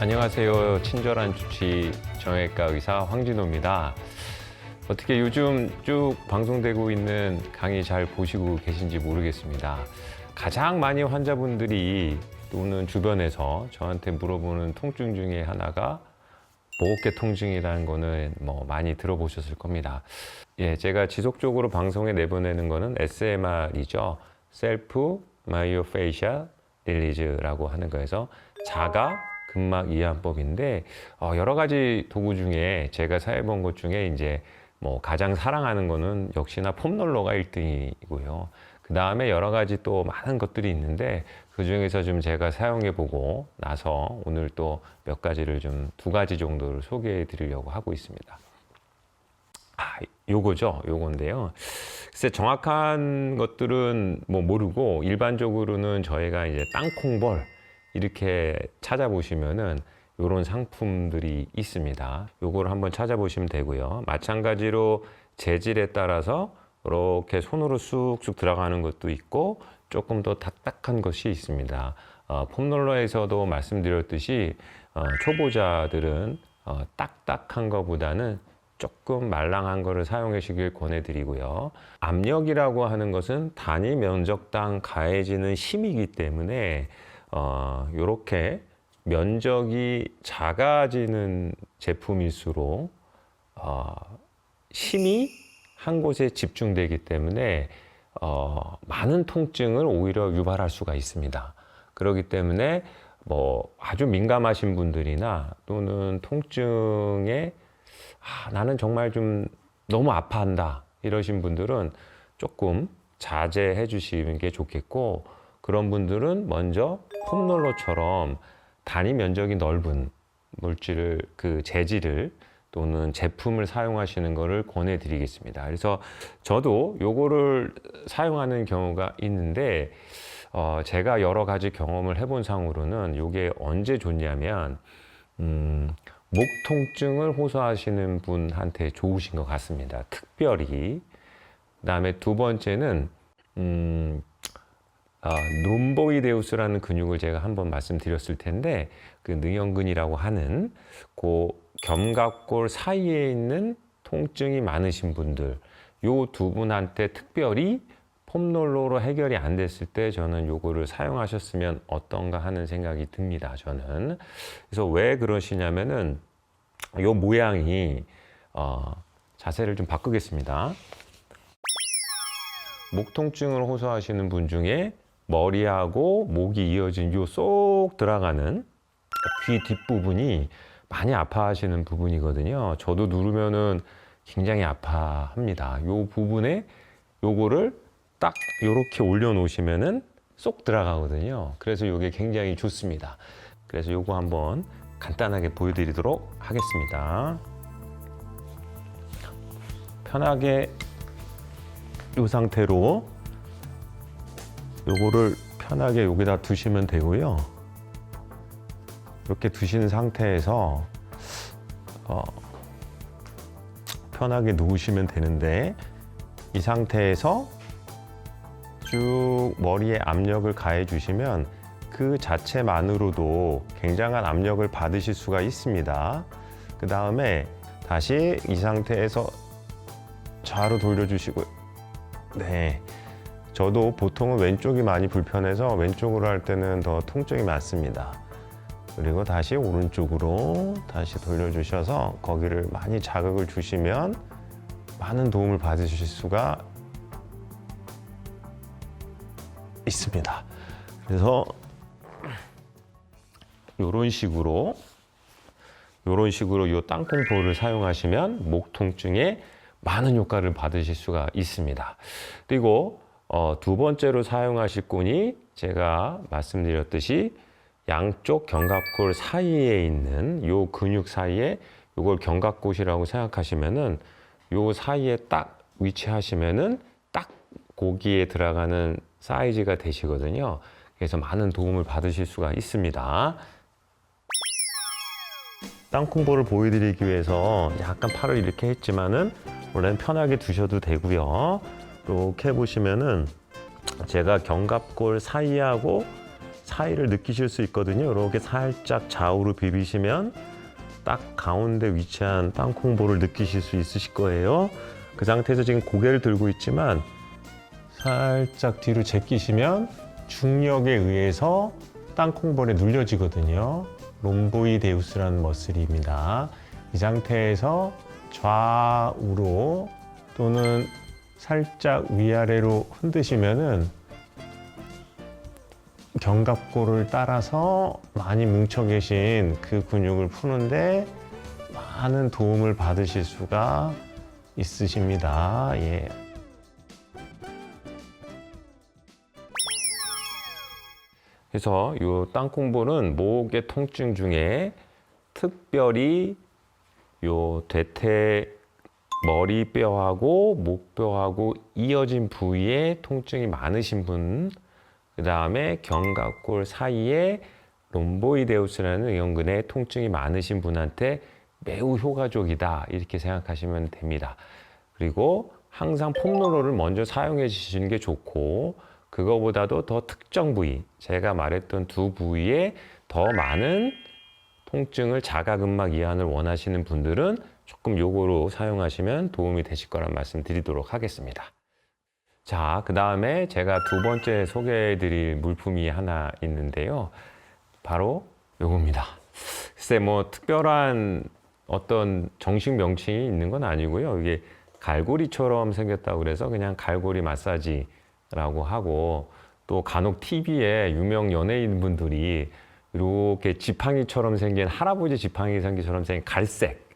안녕하세요. 친절한 주치 정형외과 의사 황진호입니다. 어떻게 요즘 쭉 방송되고 있는 강의 잘 보시고 계신지 모르겠습니다. 가장 많이 환자분들이 또는 주변에서 저한테 물어보는 통증 중에 하나가 목어깨 통증이라는 거는 뭐 많이 들어보셨을 겁니다. 예, 제가 지속적으로 방송에 내보내는 거는 SMR이죠. 셀프 마이오페이셜 릴리즈라고 하는 거에서 자가 근막 이완법인데 어, 여러 가지 도구 중에 제가 사용해본 것 중에 이제 뭐 가장 사랑하는 거는 역시나 폼롤러가 1등이고요. 그 다음에 여러 가지 또 많은 것들이 있는데 그 중에서 좀 제가 사용해 보고 나서 오늘 또 몇 가지를 좀 두 가지 정도를 소개해 드리려고 하고 있습니다. 아, 요거죠. 요건데요. 글쎄 정확한 것들은 뭐 모르고 일반적으로는 저희가 이제 땅콩벌 이렇게 찾아보시면은 요런 상품들이 있습니다. 요거를 한번 찾아보시면 되고요. 마찬가지로 재질에 따라서 이렇게 손으로 쑥쑥 들어가는 것도 있고 조금 더 딱딱한 것이 있습니다. 어, 폼롤러에서도 말씀드렸듯이 어, 초보자들은 어, 딱딱한 것보다는 조금 말랑한 거를 사용하시길 권해드리고요. 압력이라고 하는 것은 단위 면적당 가해지는 힘이기 때문에 어, 이렇게 면적이 작아지는 제품일수록 어, 힘이 한 곳에 집중되기 때문에 어, 많은 통증을 오히려 유발할 수가 있습니다. 그렇기 때문에 뭐 아주 민감하신 분들이나 또는 통증에 아, 나는 정말 좀 너무 아파한다 이러신 분들은 조금 자제해 주시는 게 좋겠고 그런 분들은 먼저 폼롤러처럼 단위 면적이 넓은 물질을 그 재질을 또는 제품을 사용하시는 것을 권해 드리겠습니다. 그래서 저도 요거를 사용하는 경우가 있는데 어, 제가 여러 가지 경험을 해본 상으로는 요게 언제 좋냐면 음, 목 통증을 호소하시는 분한테 좋으신 것 같습니다. 특별히 그다음에 두 번째는 음, 아, 롬보이데우스라는 근육을 제가 한번 말씀드렸을 텐데 그 능형근이라고 하는 그 견갑골 사이에 있는 통증이 많으신 분들 요 두 분한테 특별히 폼롤러로 해결이 안 됐을 때 저는 요거를 사용하셨으면 어떤가 하는 생각이 듭니다. 저는 그래서 왜 그러시냐면은 요 모양이 어, 자세를 좀 바꾸겠습니다. 목 통증을 호소하시는 분 중에 머리하고 목이 이어진 요 쏙 들어가는 귀 뒷부분이 많이 아파하시는 부분이거든요. 저도 누르면은 굉장히 아파합니다. 요 부분에 요거를 딱 요렇게 올려 놓으시면은 쏙 들어가거든요. 그래서 요게 굉장히 좋습니다. 그래서 요거 한번 간단하게 보여드리도록 하겠습니다. 편하게 이 상태로 요거를 편하게 여기다 두시면 되고요. 이렇게 두신 상태에서 어, 편하게 누우시면 되는데 이 상태에서 쭉 머리에 압력을 가해 주시면 그 자체만으로도 굉장한 압력을 받으실 수가 있습니다. 그 다음에 다시 이 상태에서 좌로 돌려주시고 네. 저도 보통은 왼쪽이 많이 불편해서 왼쪽으로 할 때는 더 통증이 많습니다. 그리고 다시 오른쪽으로 다시 돌려주셔서 거기를 많이 자극을 주시면 많은 도움을 받으실 수가 있습니다. 그래서 이런 식으로 이런 식으로 이 땅콩 볼을 사용하시면 목 통증에 많은 효과를 받으실 수가 있습니다. 그리고 어, 두 번째로 사용하실 꾼이 제가 말씀드렸듯이 양쪽 견갑골 사이에 있는 요 근육 사이에 요걸 견갑골이라고 생각하시면은 요 사이에 딱 위치하시면은 딱 고기에 들어가는 사이즈가 되시거든요. 그래서 많은 도움을 받으실 수가 있습니다. 땅콩볼을 보여드리기 위해서 약간 팔을 이렇게 했지만은 원래는 편하게 두셔도 되고요. 이렇게 보시면은 제가 견갑골 사이하고 차이를 느끼실 수 있거든요. 이렇게 살짝 좌우로 비비시면 딱 가운데 위치한 땅콩볼을 느끼실 수 있으실 거예요. 그 상태에서 지금 고개를 들고 있지만 살짝 뒤로 제끼시면 중력에 의해서 땅콩볼에 눌려지거든요. 롬보이 데우스라는 머슬입니다. 이 상태에서 좌우로 또는 살짝 위아래로 흔드시면은 견갑골을 따라서 많이 뭉쳐 계신 그 근육을 푸는데 많은 도움을 받으실 수가 있으십니다. 예. 그래서 이 땅콩볼은 목의 통증 중에 특별히 요 대퇴 머리뼈하고 목뼈하고 이어진 부위에 통증이 많으신 분, 그 다음에 견갑골 사이에 롬보이데우스라는 의형근에 통증이 많으신 분한테 매우 효과적이다 이렇게 생각하시면 됩니다. 그리고 항상 폼롤러를 먼저 사용해 주시는 게 좋고 그거보다도 더 특정 부위, 제가 말했던 두 부위에 더 많은 통증을 자가근막 이완을 원하시는 분들은 조금 요거로 사용하시면 도움이 되실 거란 말씀 드리도록 하겠습니다. 자, 그 다음에 제가 두 번째 소개해 드릴 물품이 하나 있는데요. 바로 요겁니다. 글쎄, 뭐, 특별한 어떤 정식 명칭이 있는 건 아니고요. 이게 갈고리처럼 생겼다고 그래서 그냥 갈고리 마사지라고 하고 또 간혹 TV에 유명 연예인 분들이 이렇게 지팡이처럼 생긴 할아버지 지팡이 생기처럼 생긴 갈색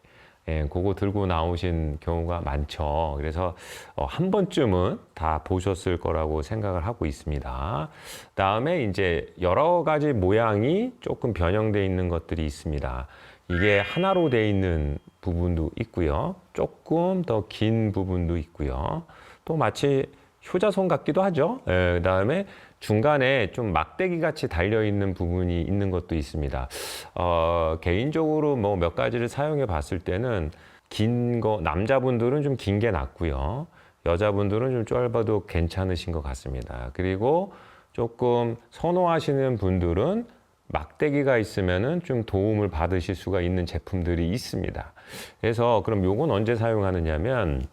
예, 그거 들고 나오신 경우가 많죠. 그래서 어, 한 번쯤은 다 보셨을 거라고 생각을 하고 있습니다. 다음에 이제 여러 가지 모양이 조금 변형되어 있는 것들이 있습니다. 이게 하나로 되어 있는 부분도 있고요. 조금 더 긴 부분도 있고요. 또 마치 효자손 같기도 하죠. 예, 그 다음에 중간에 좀 막대기 같이 달려 있는 부분이 있는 것도 있습니다. 어, 개인적으로 뭐 몇 가지를 사용해 봤을 때는 긴 거 남자분들은 좀 긴 게 낫고요. 여자분들은 좀 짧아도 괜찮으신 것 같습니다. 그리고 조금 선호하시는 분들은 막대기가 있으면은 좀 도움을 받으실 수가 있는 제품들이 있습니다. 그래서 그럼 요건 언제 사용하느냐면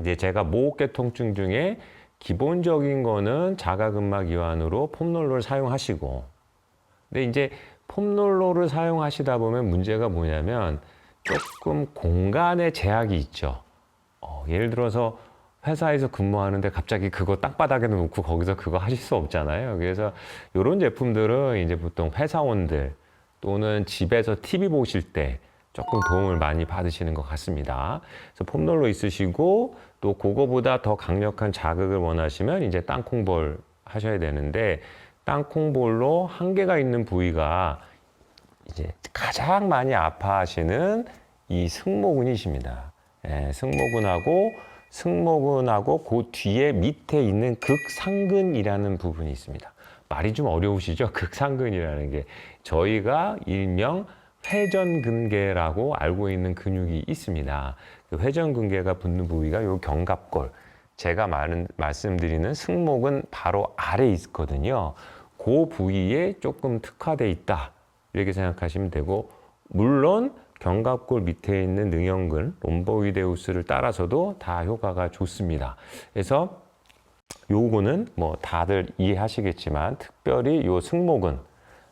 이제 제가 목계 통증 중에 기본적인 거는 자가근막 이완으로 폼롤러를 사용하시고 근데 이제 폼롤러를 사용하시다 보면 문제가 뭐냐면 조금 공간의 제약이 있죠. 어, 예를 들어서 회사에서 근무하는데 갑자기 그거 땅바닥에 놓고 거기서 그거 하실 수 없잖아요. 그래서 이런 제품들은 이제 보통 회사원들 또는 집에서 TV 보실 때 조금 도움을 많이 받으시는 것 같습니다. 그래서 폼롤러 있으시고 또 그거보다 더 강력한 자극을 원하시면 이제 땅콩볼 하셔야 되는데 땅콩볼로 한계가 있는 부위가 이제 가장 많이 아파하시는 이 승모근이십니다. 예, 승모근하고 승모근하고 그 뒤에 밑에 있는 극상근이라는 부분이 있습니다. 말이 좀 어려우시죠? 극상근이라는 게 저희가 일명 회전근개라고 알고 있는 근육이 있습니다. 그 회전근개가 붙는 부위가 요 견갑골. 제가 말은, 말씀드리는 승모근 바로 아래 에 있거든요. 그 부위에 조금 특화돼 있다. 이렇게 생각하시면 되고, 물론 견갑골 밑에 있는 능형근, 롬보이데우스를 따라서도 다 효과가 좋습니다. 그래서 요거는 뭐 다들 이해하시겠지만 특별히 요 승모근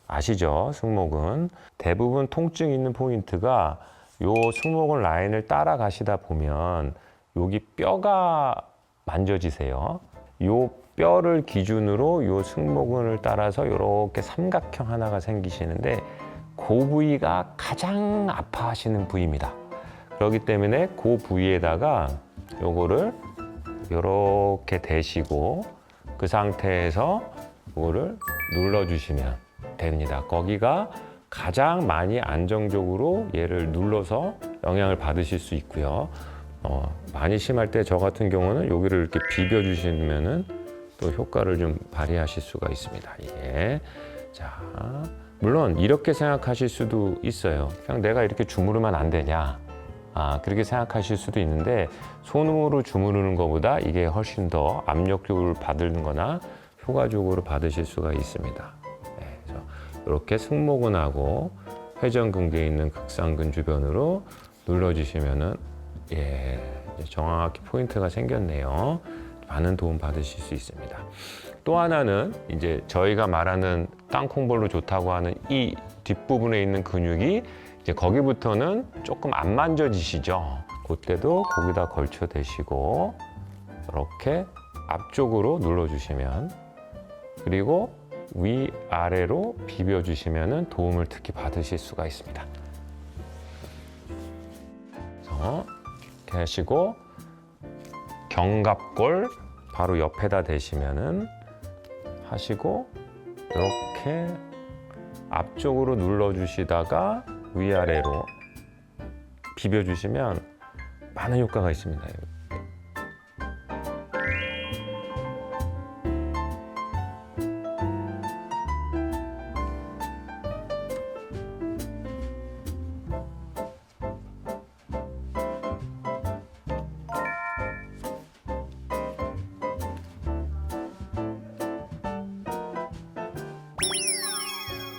아시죠? 승모근 대부분 통증 있는 포인트가 요 승모근 라인을 따라가시다 보면 여기 뼈가 만져지세요. 요 뼈를 기준으로 요 승모근을 따라서 이렇게 삼각형 하나가 생기시는데 그 부위가 가장 아파하시는 부위입니다. 그렇기 때문에 그 부위에다가 요거를 이렇게 대시고 그 상태에서 이거를 눌러주시면 됩니다. 거기가 가장 많이 안정적으로 얘를 눌러서 영향을 받으실 수 있고요. 어, 많이 심할 때 저 같은 경우는 여기를 이렇게 비벼 주시면은 또 효과를 좀 발휘하실 수가 있습니다. 예. 자, 물론 이렇게 생각하실 수도 있어요. 그냥 내가 이렇게 주무르면 안 되냐. 아, 그렇게 생각하실 수도 있는데 손으로 주무르는 것보다 이게 훨씬 더 압력을 받는 거나 효과적으로 받으실 수가 있습니다. 이렇게 승모근하고 회전근개에 있는 극상근 주변으로 눌러주시면은 예 정확히 포인트가 생겼네요. 많은 도움 받으실 수 있습니다. 또 하나는 이제 저희가 말하는 땅콩볼로 좋다고 하는 이 뒷부분에 있는 근육이 이제 거기부터는 조금 안 만져지시죠. 그때도 거기다 걸쳐 대시고 이렇게 앞쪽으로 눌러주시면 그리고 위 아래로 비벼 주시면 도움을 특히 받으실 수가 있습니다. 그래서 하시고 견갑골 바로 옆에다 대시면은 하시고 이렇게 앞쪽으로 눌러 주시다가 위아래로 비벼 주시면 많은 효과가 있습니다.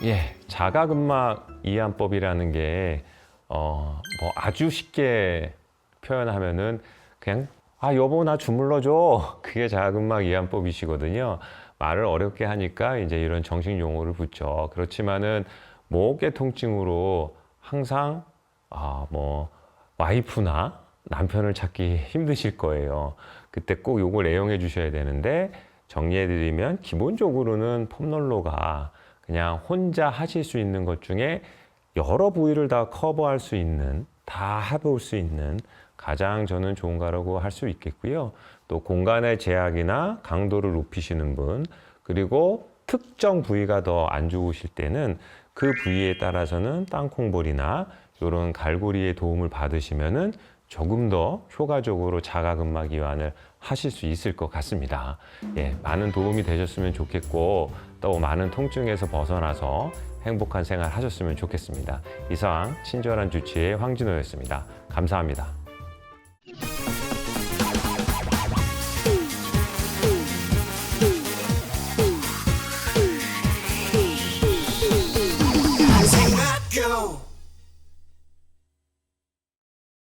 예, 자가근막 이완법이라는 게 어, 뭐 아주 쉽게 표현하면은 그냥 아 여보 나 주물러 줘 그게 자가근막 이완법이시거든요. 말을 어렵게 하니까 이제 이런 정식 용어를 붙죠. 그렇지만은 목의 통증으로 항상 아 뭐 와이프나 남편을 찾기 힘드실 거예요. 그때 꼭 요걸 애용해 주셔야 되는데 정리해 드리면 기본적으로는 폼롤러가 그냥 혼자 하실 수 있는 것 중에 여러 부위를 다 커버할 수 있는 다 해볼 수 있는 가장 저는 좋은 거라고 할 수 있겠고요. 또 공간의 제약이나 강도를 높이시는 분 그리고 특정 부위가 더 안 좋으실 때는 그 부위에 따라서는 땅콩볼이나 이런 갈고리의 도움을 받으시면은 조금 더 효과적으로 자가근막 이완을 하실 수 있을 것 같습니다. 예, 많은 도움이 되셨으면 좋겠고 또 많은 통증에서 벗어나서 행복한 생활 하셨으면 좋겠습니다. 이상 친절한 주치의 황진호였습니다. 감사합니다.